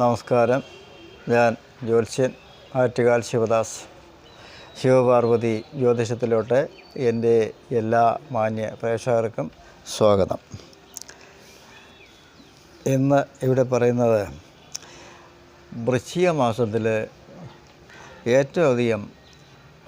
നമസ്കാരം. ഞാൻ ജ്യോത്സ്യൻ ആറ്റുകാൽ ശിവദാസ്. ശിവപാർവതി ജ്യോതിഷത്തിലോട്ട് എന്റെ എല്ലാ മാന്യ പ്രേക്ഷകർക്കും സ്വാഗതം. ഇന്ന് ഇവിടെ പറയുന്നത് വൃശ്ചിക മാസത്തിൽ ഏറ്റവും അധികം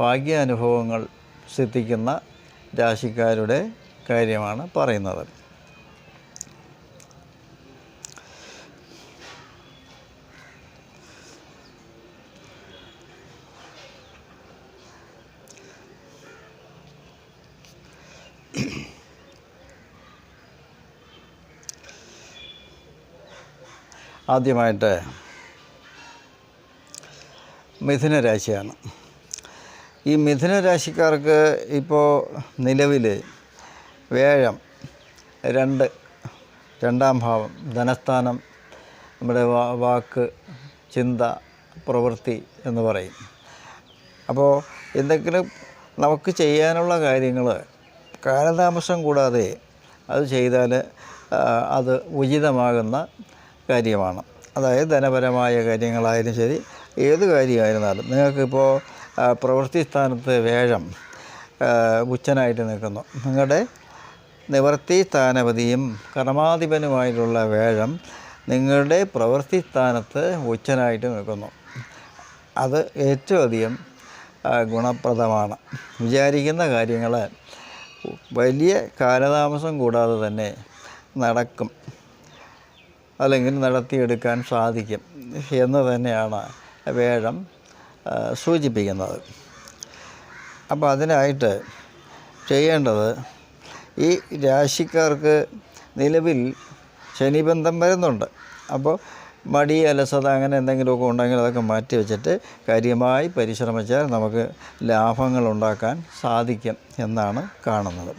ഭാഗ്യാനുഭവങ്ങൾ സിദ്ധിക്കുന്ന രാശിക്കാരുടെ കാര്യമാണ് പറയുന്നത്. ആദ്യമായിട്ട് മിഥുന രാശിയാണ് ഈ മിഥുന രാശിക്കാർക്ക് ഇപ്പോൾ നിലവിൽ വേഴം രണ്ട് രണ്ടാം ഭാവം ധനസ്ഥാനം നമ്മുടെ വാക്ക് ചിന്ത പ്രവൃത്തി എന്ന് പറയും. അപ്പോൾ എന്തെങ്കിലും നമുക്ക് ചെയ്യാനുള്ള കാര്യങ്ങൾ കാലതാമസം കൂടാതെ അത് ചെയ്താൽ അത് ഉചിതമാകുന്ന കാര്യമാണ്. അതായത് ധനപരമായ കാര്യങ്ങളായാലും ശരി ഏത് കാര്യമായിരുന്നാലും. നിങ്ങൾക്കിപ്പോൾ പ്രവൃത്തി സ്ഥാനത്ത് വേഴം ഉച്ചനായിട്ട് നിൽക്കുന്നു. നിങ്ങളുടെ നിവർത്തി സ്ഥാനപതിയും കർമാധിപനുമായിട്ടുള്ള വേഴം നിങ്ങളുടെ പ്രവൃത്തി സ്ഥാനത്ത് ഉച്ചനായിട്ട് നിൽക്കുന്നു. അത് ഏറ്റവും അധികം ഗുണപ്രദമാണ്. വിചാരിക്കുന്ന കാര്യങ്ങൾ വലിയ കാലതാമസം കൂടാതെ തന്നെ നടക്കും. അല്ലെങ്കിൽ നടത്തിയെടുക്കാൻ സാധിക്കും എന്ന് തന്നെയാണ് വേഴം സൂചിപ്പിക്കുന്നത്. അപ്പോൾ അതിനായിട്ട് ചെയ്യേണ്ടത് ഈ രാശിക്കാർക്ക് നിലവിൽ ശനിബന്ധം വരുന്നുണ്ട്. അപ്പോൾ മടി അലസത അങ്ങനെ എന്തെങ്കിലുമൊക്കെ ഉണ്ടെങ്കിൽ അതൊക്കെ മാറ്റി വെച്ചിട്ട് കാര്യമായി പരിശ്രമിച്ചാൽ നമുക്ക് ലാഭങ്ങൾ ഉണ്ടാക്കാൻ സാധിക്കും എന്നാണ് കാണുന്നത്.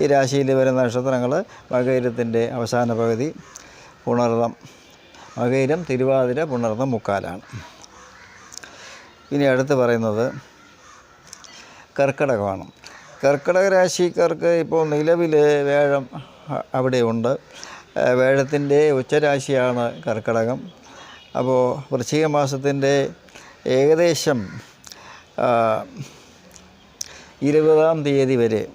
ഈ രാശിയിൽ വരുന്ന നക്ഷത്രങ്ങൾ മകയിരത്തിന്റെ അവസാന പകുതി പുണർതം മകയിലും തിരുവാതിര പുണർതം മുക്കാലാണ്. ഇനി അടുത്ത് പറയുന്നത് കർക്കിടകമാണ്. കർക്കിടക രാശിക്കാർക്ക് ഇപ്പോൾ നിലവിൽ വേഴം അവിടെയുണ്ട്. വേഴത്തിന്റെ ഉച്ചരാശിയാണ് കർക്കിടകം. അപ്പോൾ വൃശ്ചിക മാസത്തിന്റെ ഏകദേശം ഇരുപതാം തീയതി വരെ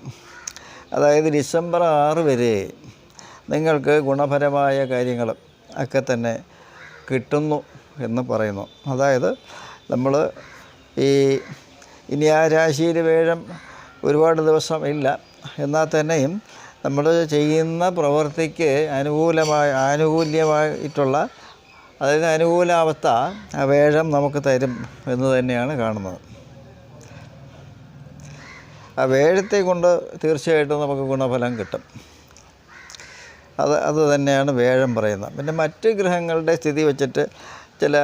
അതായത് ഡിസംബർ ആറ് വരെ നിങ്ങൾക്ക് ഗുണപരമായ കാര്യങ്ങൾ ഒക്കെ തന്നെ കിട്ടുന്നു എന്ന് പറയുന്നു. അതായത് നമ്മൾ ഈ ഇനി ആ രാശിയിൽ വേഴം ഒരുപാട് ദിവസം ഇല്ല. എന്നാൽ തന്നെയും നമ്മൾ ചെയ്യുന്ന പ്രവൃത്തിക്ക് അനുകൂലമായ ആനുകൂല്യമായിട്ടുള്ള അതായത് അനുകൂലാവസ്ഥ ആ വേഴം നമുക്ക് തരും എന്ന് തന്നെയാണ് കാണുന്നത്. ആ വേഴത്തെ കൊണ്ട് തീർച്ചയായിട്ടും നമുക്ക് ഗുണഫലം കിട്ടും. അത് അത് തന്നെയാണ് വേഴം പറയുന്നത്. പിന്നെ മറ്റ് ഗ്രഹങ്ങളുടെ സ്ഥിതി വെച്ചിട്ട് ചില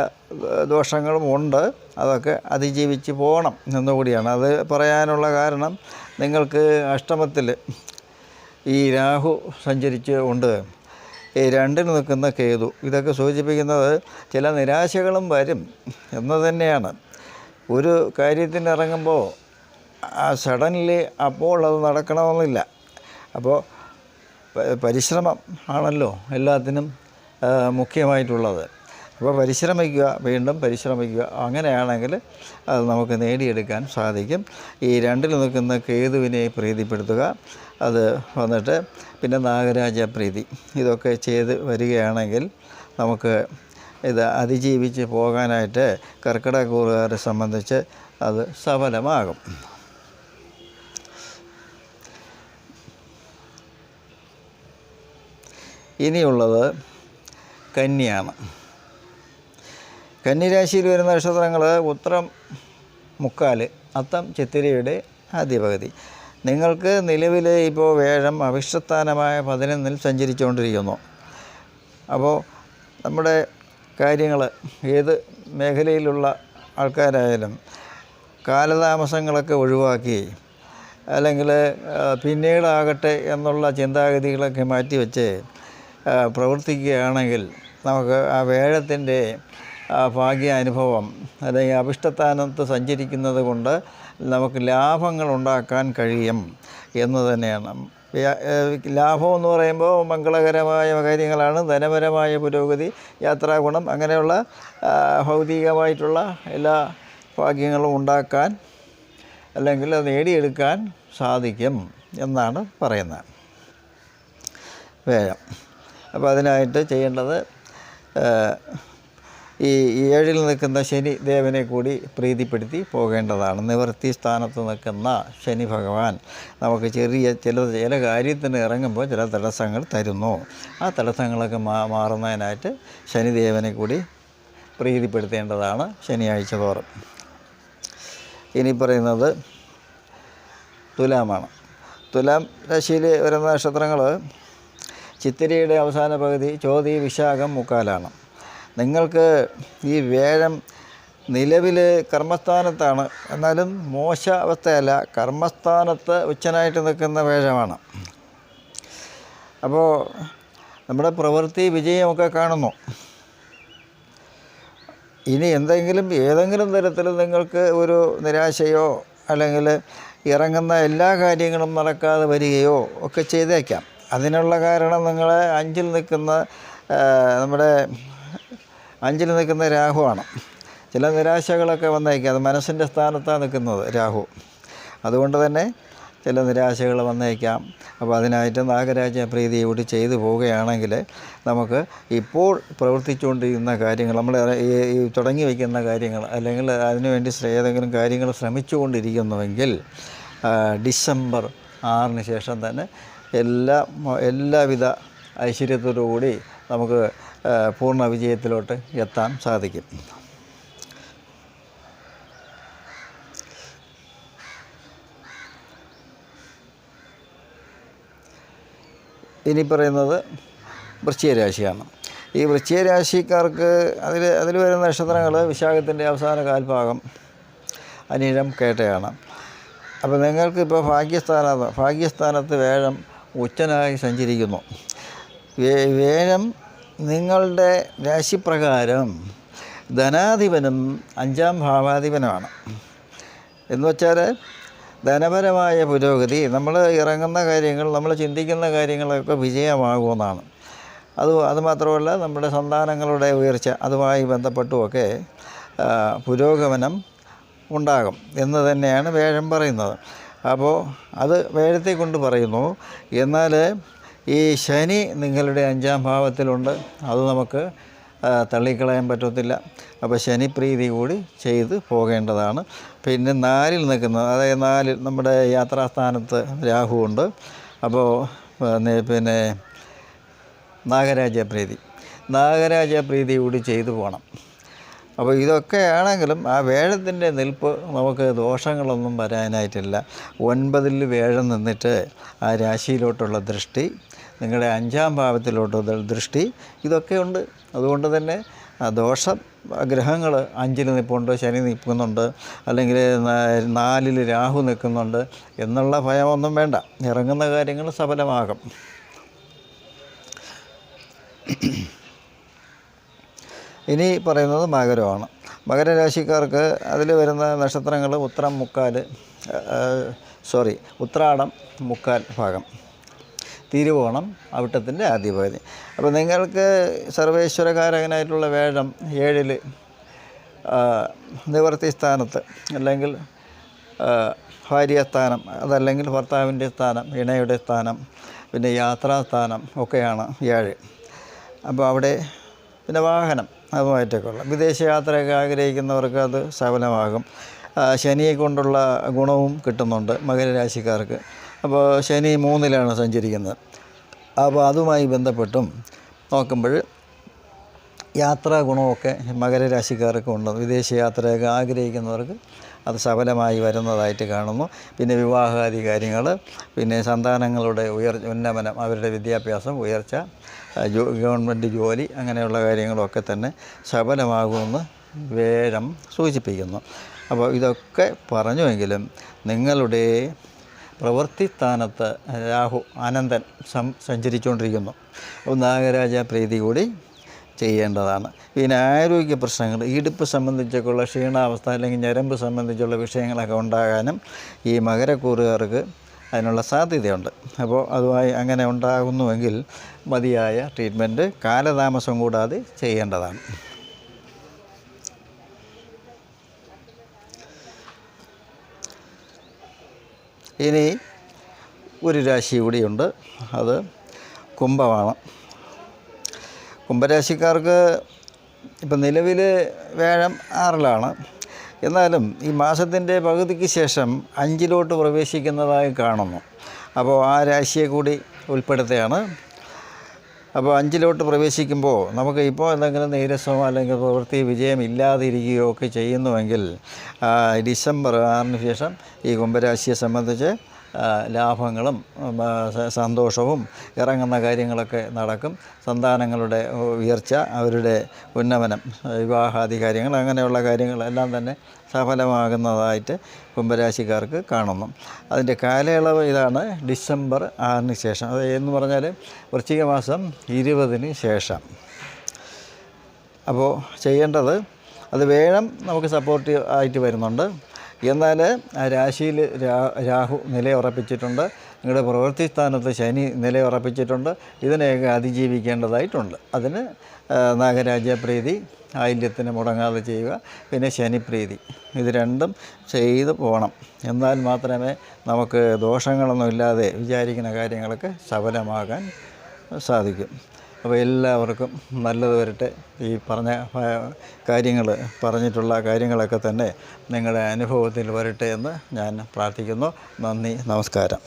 ദോഷങ്ങളും ഉണ്ട്. അതൊക്കെ അതിജീവിച്ച് പോകണം എന്നുകൂടിയാണ്. അത് പറയാനുള്ള കാരണം നിങ്ങൾക്ക് അഷ്ടമത്തിൽ ഈ രാഹു സഞ്ചരിച്ച് കൊണ്ട് ഈ രണ്ടിന് നിൽക്കുന്ന കേതു. ഇതൊക്കെ സൂചിപ്പിക്കുന്നത് ചില നിരാശകളും വരും എന്ന് തന്നെയാണ്. ഒരു കാര്യത്തിന് ഇറങ്ങുമ്പോൾ സഡൻലി അപ്പോൾ അത് നടക്കണമെന്നില്ല. അപ്പോൾ പരിശ്രമം ആണല്ലോ എല്ലാത്തിനും മുഖ്യമായിട്ടുള്ളത്. അപ്പോൾ പരിശ്രമിക്കുക വീണ്ടും പരിശ്രമിക്കുക. അങ്ങനെയാണെങ്കിൽ അത് നമുക്ക് നേടിയെടുക്കാൻ സാധിക്കും. ഈ രണ്ടിൽ നിൽക്കുന്ന കേതുവിനെ പ്രീതിപ്പെടുത്തുക. അത് വന്നിട്ട് പിന്നെ നാഗരാജ പ്രീതി. ഇതൊക്കെ ചെയ്ത് വരികയാണെങ്കിൽ നമുക്ക് ഇത് അതിജീവിച്ച് പോകാനായിട്ട് കർക്കിടക കൂറുകാരെ സംബന്ധിച്ച് അത് സഫലമാകും. ഇനിയുള്ളത് കന്നിയാണ് കന്നിരാശിയിൽ വരുന്ന നക്ഷത്രങ്ങൾ ഉത്രം മുക്കാൽ അത്തം ചിത്തിരയുടെ ആദ്യ പകുതി നിങ്ങൾക്ക് നിലവിൽ ഇപ്പോൾ വേഴം അവിഷ്ടസ്ഥാനമായ പതിനൊന്നിൽ സഞ്ചരിച്ചുകൊണ്ടിരിക്കുന്നു. അപ്പോൾ നമ്മുടെ കാര്യങ്ങൾ ഏത് മേഖലയിലുള്ള ആൾക്കാരായാലും കാലതാമസങ്ങളൊക്കെ ഒഴിവാക്കി അല്ലെങ്കിൽ പിന്നീടാകട്ടെ എന്നുള്ള ചിന്താഗതികളൊക്കെ മാറ്റിവെച്ച് പ്രവർത്തിക്കുകയാണെങ്കിൽ നമുക്ക് ആ വേഴത്തിന്റെ ഭാഗ്യാനുഭവം അല്ലെങ്കിൽ അഭിഷ്ടസ്ഥാനത്ത് സഞ്ചരിക്കുന്നത് കൊണ്ട് നമുക്ക് ലാഭങ്ങൾ ഉണ്ടാക്കാൻ കഴിയും എന്ന് തന്നെയാണ്. ലാഭം എന്ന് പറയുമ്പോൾ മംഗളകരമായ കാര്യങ്ങളാണ്. ധനപരമായ പുരോഗതി യാത്രാഗുണം അങ്ങനെയുള്ള ഭൗതികമായിട്ടുള്ള എല്ലാ ഭാഗ്യങ്ങളും ഉണ്ടാക്കാൻ അല്ലെങ്കിൽ അത് നേടിയെടുക്കാൻ സാധിക്കും എന്നാണ് പറയുന്നത്. വേഴം അപ്പോൾ അതിനായിട്ട് ചെയ്യേണ്ടത് ഈ ഏഴിൽ നിൽക്കുന്ന ശനി ദേവനെ കൂടി പ്രീതിപ്പെടുത്തി പോകേണ്ടതാണ്. നിവൃത്തി സ്ഥാനത്ത് നിൽക്കുന്ന ശനി ഭഗവാൻ നമുക്ക് ചെറിയ ചില ചില കാര്യത്തിന് ഇറങ്ങുമ്പോൾ ചില തടസ്സങ്ങൾ തരുന്നു. ആ തടസ്സങ്ങളൊക്കെ മാ മാറുന്നതിനായിട്ട് ശനിദേവനെ കൂടി പ്രീതിപ്പെടുത്തേണ്ടതാണ് ശനിയാഴ്ച തോറും. ഇനി പറയുന്നത് തുലാമാണ്. തുലാം രാശിയിൽ വരുന്ന നക്ഷത്രങ്ങൾ ചിത്തിരയുടെ അവസാന പകുതി ചോതി വിശാഖം മുക്കാലാണ്. നിങ്ങൾക്ക് ഈ വേഴം നിലവിൽ കർമ്മസ്ഥാനത്താണ്. എന്നാലും മോശ അവസ്ഥയല്ല. കർമ്മസ്ഥാനത്ത് ഉച്ചനായിട്ട് നിൽക്കുന്ന വേഷമാണ് അപ്പോൾ നമ്മുടെ പ്രവൃത്തി വിജയമൊക്കെ കാണുന്നു. ഇനി എന്തെങ്കിലും ഏതെങ്കിലും തരത്തിൽ നിങ്ങൾക്ക് ഒരു നിരാശയോ അല്ലെങ്കിൽ ഇറങ്ങുന്ന എല്ലാ കാര്യങ്ങളും നടക്കാതെ വരികയോ ഒക്കെ ചെയ്തേക്കാം. അതിനുള്ള കാരണം നിങ്ങൾ അഞ്ചിൽ നിൽക്കുന്ന നമ്മുടെ അഞ്ചിൽ നിൽക്കുന്ന രാഹുവാണ് ചില നിരാശകളൊക്കെ വന്നേക്കാം. അത് മനസ്സിന്റെ സ്ഥാനത്താണ് നിൽക്കുന്നത് രാഹു. അതുകൊണ്ട് തന്നെ ചില നിരാശകൾ വന്നേക്കാം. അപ്പോൾ അതിനായിട്ട് നാഗരാജ പ്രീതി കൂടി ചെയ്തു പോവുകയാണെങ്കിൽ നമുക്ക് ഇപ്പോൾ പ്രവർത്തിച്ചുകൊണ്ടിരിക്കുന്ന കാര്യങ്ങൾ നമ്മൾ ഈ തുടങ്ങി വയ്ക്കുന്ന കാര്യങ്ങൾ അല്ലെങ്കിൽ അതിനുവേണ്ടി ഏതെങ്കിലും കാര്യങ്ങൾ ശ്രമിച്ചുകൊണ്ടിരിക്കുന്നുവെങ്കിൽ ഡിസംബർ ആറിന് ശേഷം തന്നെ എല്ലാ എല്ലാവിധ ഐശ്വര്യത്തോടു കൂടി നമുക്ക് പൂർണ വിജയത്തിലോട്ട് എത്താൻ സാധിക്കും. ഇനി പറയുന്നത് വൃശ്ചിക രാശിയാണ്. ഈ വൃശ്ചിക രാശിക്കാർക്ക് അതിൽ അതിൽ വരുന്ന നക്ഷത്രങ്ങൾ വിശാഖത്തിന്റെ അവസാന കാൽഭാഗം അനിഴം കേട്ടയാണ്. അപ്പോൾ നിങ്ങൾക്ക് ഇപ്പോൾ ഭാഗ്യസ്ഥാനത്ത് ഭാഗ്യസ്ഥാനത്ത് വേഴം ഉച്ചനായി സഞ്ചരിക്കുന്നു. വേഴം നിങ്ങളുടെ രാശിപ്രകാരം ധനാധിപനും അഞ്ചാം ഭാവാധിപനുമാണ്. എന്ന് വെച്ചാൽ ധനപരമായ പുരോഗതി നമ്മൾ ഇറങ്ങുന്ന കാര്യങ്ങൾ നമ്മൾ ചിന്തിക്കുന്ന കാര്യങ്ങളൊക്കെ വിജയമാകുമെന്നാണ്. അത് അതുമാത്രമല്ല നമ്മുടെ സന്താനങ്ങളുടെ ഉയർച്ച അതുമായി ബന്ധപ്പെട്ടുമൊക്കെ പുരോഗമനം ഉണ്ടാകും എന്ന് തന്നെയാണ് വേഴം പറയുന്നത്. അപ്പോൾ അത് വേദത്തെ കൊണ്ട് പറയുന്നു എന്നാൽ ഈ ശനി നിങ്ങളുടെ അഞ്ചാം ഭാവത്തിലുണ്ട്. അത് നമുക്ക് തള്ളിക്കളയാൻ പറ്റത്തില്ല. അപ്പോൾ ശനിപ്രീതി കൂടി ചെയ്ത് പോകേണ്ടതാണ്. പിന്നെ നാലിൽ നിൽക്കുന്നത് അതായത് നാലിൽ നമ്മുടെ യാത്രാസ്ഥാനത്ത് രാഹുവുണ്ട്. അപ്പോൾ പിന്നെ പിന്നെ നാഗരാജപ്രീതി. നാഗരാജപ്രീതി കൂടി ചെയ്തു പോകണം. അപ്പോൾ ഇതൊക്കെയാണെങ്കിലും ആ വേഴത്തിന്റെ നിൽപ്പ് നമുക്ക് ദോഷങ്ങളൊന്നും വരാനായിട്ടില്ല. ഒൻപതിൽ വേഴം നിന്നിട്ട് ആ രാശിയിലോട്ടുള്ള ദൃഷ്ടി നിങ്ങളുടെ അഞ്ചാം ഭാവത്തിലോട്ടുള്ള ദൃഷ്ടി ഇതൊക്കെ ഉണ്ട് അതുകൊണ്ട് തന്നെ ദോഷം ഗ്രഹങ്ങൾ അഞ്ചിൽ നിൽപ്പുണ്ട് ശനി നിൽക്കുന്നുണ്ട് അല്ലെങ്കിൽ നാലിൽ രാഹു നിൽക്കുന്നുണ്ട് എന്നുള്ള ഭയമൊന്നും വേണ്ട. ഇറങ്ങുന്ന കാര്യങ്ങൾ സഫലമാകും. ഇനി പറയുന്നത് മകരമാണ്. മകരരാശിക്കാർക്ക് അതിൽ വരുന്ന നക്ഷത്രങ്ങൾ ഉത്രം മുക്കാൽ സോറി ഉത്രാടം മുക്കാൽ ഭാഗം. തിരുവോണം അവിട്ടത്തിന്റെ ആദ്യ പകുതി അപ്പോൾ നിങ്ങൾക്ക് സർവേശ്വരകാരകനായിട്ടുള്ള വേഴം ഏഴിൽ നിവർത്തി സ്ഥാനത്ത് അല്ലെങ്കിൽ ഭാര്യസ്ഥാനം അതല്ലെങ്കിൽ ഭർത്താവിന്റെ സ്ഥാനം ഇണയുടെ സ്ഥാനം പിന്നെ യാത്രാസ്ഥാനം ഒക്കെയാണ് ഏഴ്. അപ്പോൾ അവിടെ പിന്നെ വാഹനം. അതുമായിട്ടൊക്കെ ഉള്ള. വിദേശയാത്രയൊക്കെ ആഗ്രഹിക്കുന്നവർക്ക് അത് സഫലമാകും. ശനിയെ കൊണ്ടുള്ള ഗുണവും കിട്ടുന്നുണ്ട് മകരരാശിക്കാർക്ക്. അപ്പോൾ ശനി മൂന്നിലാണ് സഞ്ചരിക്കുന്നത്. അപ്പോൾ അതുമായി ബന്ധപ്പെട്ടും നോക്കുമ്പോൾ യാത്രാ ഗുണമൊക്കെ മകരരാശിക്കാർക്ക് ഉണ്ട്. വിദേശ യാത്രയൊക്കെ ആഗ്രഹിക്കുന്നവർക്ക് അത് സഫലമായി വരുന്നതായിട്ട് കാണുന്നു. പിന്നെ വിവാഹാദി കാര്യങ്ങൾ പിന്നെ സന്താനങ്ങളുടെ ഉയർ ഉന്നമനം അവരുടെ വിദ്യാഭ്യാസം ഉയർച്ച ഗവൺമെന്റ് ജോലി അങ്ങനെയുള്ള കാര്യങ്ങളൊക്കെ തന്നെ സഫലമാകുമെന്ന് വേഴം സൂചിപ്പിക്കുന്നു. അപ്പോൾ ഇതൊക്കെ പറഞ്ഞുവെങ്കിലും നിങ്ങളുടെ പ്രവൃത്തിസ്ഥാനത്ത് രാഹു അനന്തൻ സഞ്ചരിച്ചുകൊണ്ടിരിക്കുന്നു. നാഗരാജ പ്രീതി കൂടി ചെയ്യേണ്ടതാണ്. പിന്നെ ആരോഗ്യ പ്രശ്നങ്ങൾ ഇടുപ്പ് സംബന്ധിച്ചൊക്കെയുള്ള ക്ഷീണാവസ്ഥ അല്ലെങ്കിൽ ഞരമ്പ് സംബന്ധിച്ചുള്ള വിഷയങ്ങളൊക്കെ ഉണ്ടാകാനും ഈ മകരക്കൂറുകാർക്ക് അതിനുള്ള സാധ്യതയുണ്ട്. അപ്പോൾ അതുമായി അങ്ങനെ ഉണ്ടാകുന്നുവെങ്കിൽ മതിയായ ട്രീറ്റ്മെന്റ് കാലതാമസം കൂടാതെ ചെയ്യേണ്ടതാണ്. ഇനി ഒരു രാശി കൂടിയുണ്ട്. അത് കുംഭമാണ്. കുംഭരാശിക്കാർക്ക് ഇപ്പം നിലവിൽ വ്യാഴം ആറിലാണ്. എന്നാലും ഈ മാസത്തിന്റെ പകുതിക്ക് ശേഷം അഞ്ചിലോട്ട് പ്രവേശിക്കുന്നതായി കാണുന്നു. അപ്പോൾ ആ രാശിയെ കൂടി ഉൾപ്പെടുത്തുകയാണ്. അപ്പോൾ അഞ്ചിലോട്ട് പ്രവേശിക്കുമ്പോൾ നമുക്ക് ഇപ്പോൾ എന്തെങ്കിലും നീരസമോ അല്ലെങ്കിൽ പ്രവൃത്തി വിജയം ഇല്ലാതിരിക്കുകയോ ഒക്കെ ചെയ്യുന്നുവെങ്കിൽ ഡിസംബർ ആറിന് ശേഷം ഈ കുംഭരാശിയെ സംബന്ധിച്ച് ലാഭങ്ങളും സന്തോഷവും ഇറങ്ങുന്ന കാര്യങ്ങളൊക്കെ നടക്കും. സന്താനങ്ങളുടെ ഉയർച്ച അവരുടെ ഉന്നമനം വിവാഹാദി കാര്യങ്ങൾ അങ്ങനെയുള്ള കാര്യങ്ങളെല്ലാം തന്നെ സഫലമാകുന്നതായിട്ട് കുംഭരാശിക്കാർക്ക് കാണുന്നു. അതിന്റെ കാലയളവ് ഇതാണ് ഡിസംബർ ആറിന് ശേഷം. അത് എന്ന് പറഞ്ഞാൽ വൃശ്ചിക മാസം ഇരുപതിന് ശേഷം. അപ്പോൾ ചെയ്യേണ്ടത് അത് വേണം നമുക്ക് സപ്പോർട്ടീവ് ആയിട്ട് വരുന്നുണ്ട്. എന്നാൽ രാശിയിൽ രാഹു നിലയുറപ്പിച്ചിട്ടുണ്ട്. നിങ്ങളുടെ പ്രവൃത്തി സ്ഥാനത്ത് ശനി നിലയുറപ്പിച്ചിട്ടുണ്ട്. ഇതിനെയൊക്കെ അതിജീവിക്കേണ്ടതായിട്ടുണ്ട്. അതിന് നാഗരാജ്യപ്രീതി ആയില്യത്തിന് മുടങ്ങാതെ ചെയ്യുക. പിന്നെ ശനിപ്രീതി. ഇത് രണ്ടും ചെയ്ത് പോകണം. എന്നാൽ മാത്രമേ നമുക്ക് ദോഷങ്ങളൊന്നും ഇല്ലാതെ വിചാരിക്കുന്ന കാര്യങ്ങളൊക്കെ സഫലമാകാൻ സാധിക്കും. അപ്പോൾ എല്ലാവർക്കും നല്ലത് വരട്ടെ. ഈ പറഞ്ഞ കാര്യങ്ങൾ പറഞ്ഞിട്ടുള്ള കാര്യങ്ങളൊക്കെ തന്നെ നിങ്ങളുടെ അനുഭവത്തിൽ വരട്ടെ എന്ന് ഞാൻ പ്രാർത്ഥിക്കുന്നു. നന്ദി നമസ്കാരം.